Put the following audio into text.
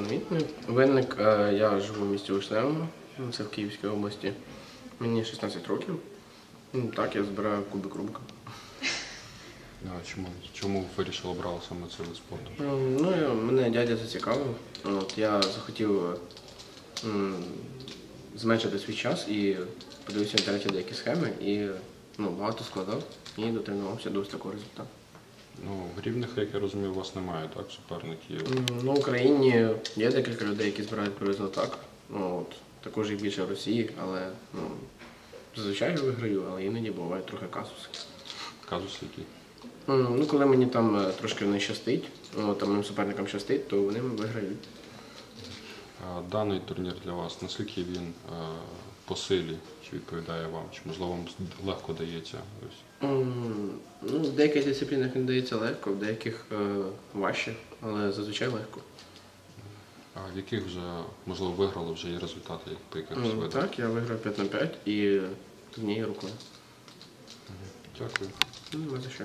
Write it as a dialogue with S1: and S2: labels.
S1: Роман Вітний. Винник, е, я живу в місті Вишневому, це в Київській області. Мені 16 років. Так, я збираю кубик Рубика.
S2: А чому, чому ви вирішили обрати саме цей вид спорту?
S1: Ем, Ну, я- мене дядя зацікавив. От, я захотів м, зменшити свій час і подивився в інтернеті деякі схеми і ну, багато складав і дотренувався до ось такого результату.
S2: Ну, в рівних, як я розумію, у вас немає так, суперників.
S1: Ну, в Україні є декілька людей, які збирають приблизно так. Ну, от, також їх більше в Росії, але ну, зазвичай я виграю, але іноді бувають трохи казуси.
S2: Казус
S1: які? Ну, коли мені там е, трошки не щастить, ну, там моїм суперникам щастить, то вони виграють.
S2: Даний турнір для вас, наскільки він е, по силі, чи відповідає вам, чи можливо вам легко дається? Ось.
S1: Ну, в деяких дисциплінах він дається легко, в деяких е, важче, але зазвичай легко.
S2: А в яких вже, можливо, виграли вже є результати по якихось
S1: М,
S2: видах?
S1: Так, я виграв 5 на 5 і однією рукою.
S2: Дякую.
S1: Ну, за що.